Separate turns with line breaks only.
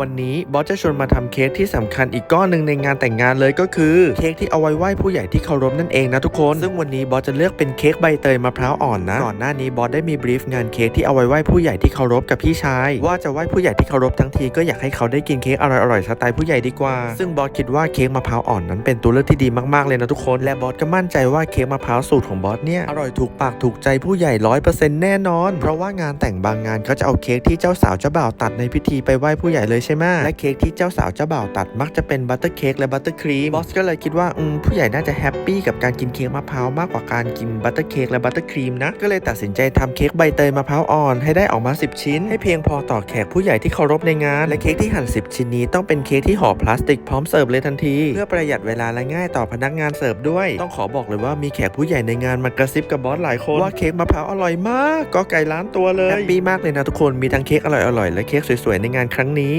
วันนี้บอสจะชวนมาทำเค้กที่สำคัญอีกก้อนหนึ่งในงานแต่งงานเลยก็คือเค้กที่เอาไว้ไหว้ผู้ใหญ่ที่เคารพนั่นเองนะทุกคน ซึ่งวันนี้บอสจะเลือกเป็นเค้กใบเตยมะพร้าวอ่อนนะก่อนหน้านี้บอสได้มีบรีฟงานเค้กที่เอาไว้ไหว้ผู้ใหญ่ที่เคารพกับพี่ชายว่าจะไหว้ผู้ใหญ่ที่เคารพทั้งทีก็อยากให้เขาได้กินเค้กอร่อยๆสไตล์ผู้ใหญ่ดีกว่า ซึ่งบอสคิดว่าเค้กมะพร้าวอ่อนนั้นเป็นตัวเลือกที่ดีมากๆเลยนะทุกคน และบอสก็มั่นใจว่าเค้กมะพร้าวสูตรของบอสเนี่ยอร่อยถูกปากถูกใจผู้ใหญ่ร้อยเปอร์เซ็นต์แน่นอน เพราะว่างานแต่งบางงานเขาจะเอาเค้กที่เจ้าสาวเจ้าบ่าวตัดในพิธีไปไหว้ผู้ใหญ่เลยใช่ไหมและเค้กที่เจ้าสาวเจ้าบ่าวตัดมักจะเป็นบัตเตอร์เค้กและบัตเตอร์ครีมบอสก็เลยคิดว่าอืมผู้ใหญ่น่าจะแฮปปี้กับการกินเค้กมะพร้าวมากกว่าการกินบัตเตอร์เค้กและบัตเตอร์ครีมนะก็เลยตัดสินใจทำเค้กใบเตยมะพร้าวอ่อนให้ได้ออกมา 10 ชิ้น ให้เพียงพอต่อแขกผู้ใหญ่ที่เคารพในงาน และเค้กที่หั่น 10 ชิ้นนี้ต้องเป็นเค้กที่ห่อพลาสติกพร้อมเสิร์ฟเลยทันที เพื่อประหยัดเวลาและง่ายต่อพนักงานเสิร์ฟด้วย ต้องขอบอกเลยว่ามีแขกผู้ใหญ่ในงานมากระซิบกับบอสหลายคนว่าเค้กมะพร้าวอร่อยมาก ก็ไก่ล้านตัวเลยแฮปปี้มากเลยนะทุกคนมีทั้งเค้กอร่อยๆและเค้กสวยๆในงานครั้งนี้